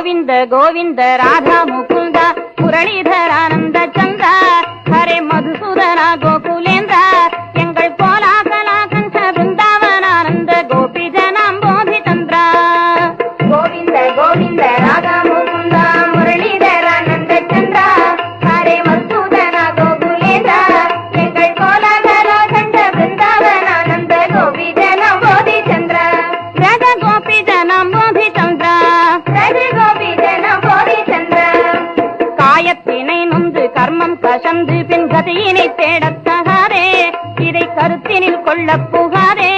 గోవింద గోవింద రాధా ముకుంద మురళీధరానంద చంద హరే మధుసూదన கசந்து பின் கதையினை தேடத் இதை கருத்தினில் கொள்ள புகாதே.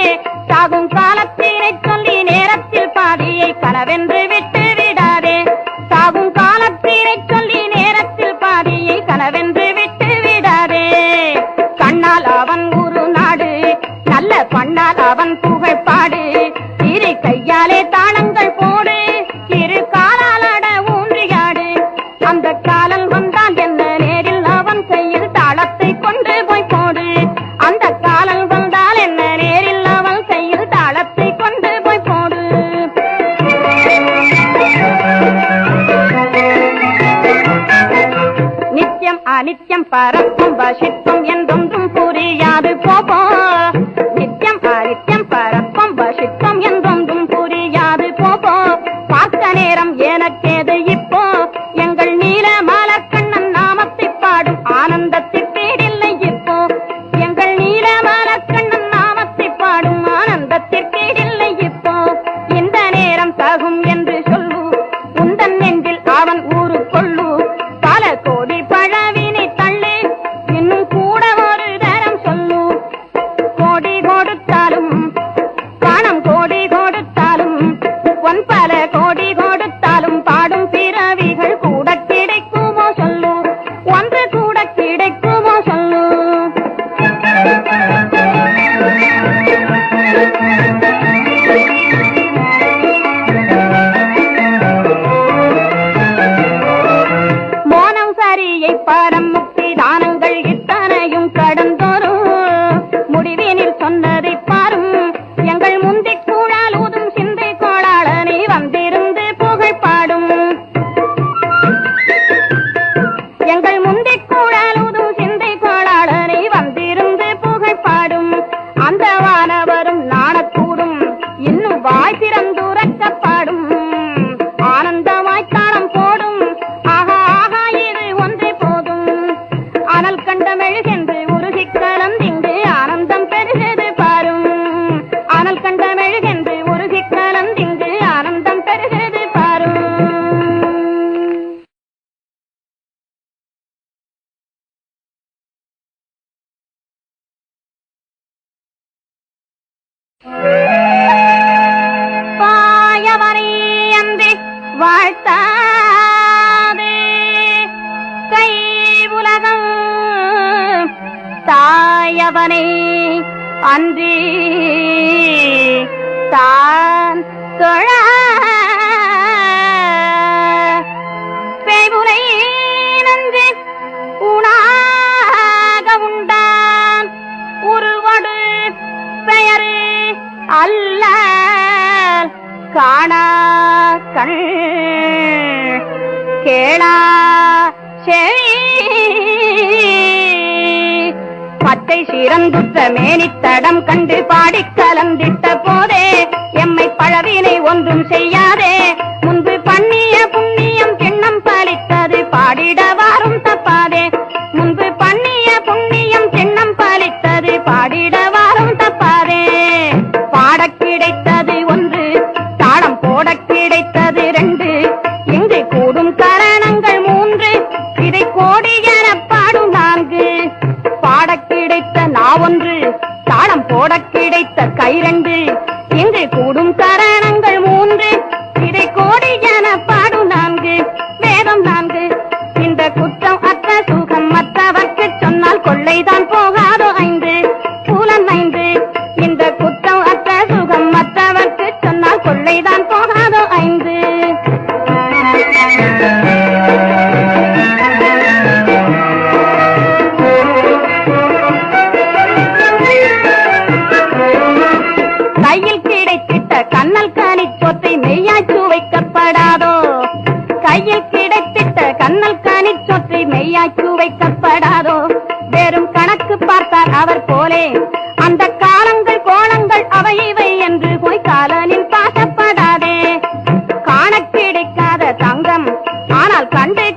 சாகும் காலத்தினை சொல்லி நேரத்தில் பாதியை கனவென்று நிச்சயம் பறக்கும் வசிக்கும் கண்டமெழுகென்று ஒரு சிக்களம் திங்கு ஆனந்தம் பெருகது பாரும். அனல் கண்டமெழுகென்று ஒரு சிக்களம் திங்கு ஆனந்தம் பெருகது பாரும். பாயவரை அன்பே வாழ்த்தா உடையவனை அன்றி தான் தொழ பேமுனை நன்றி. உணாக உண்டான் உருவடு பெயரு அல்ல. காணா கண் கேளா செழி. மனத்தை சிறந்துற்ற மேனித்தடம் கண்டு பாடி கலந்திட்ட போதே எம்மை பழவினை ஒன்றும் செய்யாதே. முன்பு பண்ணிய கவலைப்படாதோ வெறும் கணக்கு பார்த்தார் அவர் போலே. அந்த காலங்கள் கோணங்கள் அவை இவை என்று பொய்க்காலனில் பாசப்படாதே காண கிடைக்காத தங்கம். ஆனால் கண்டு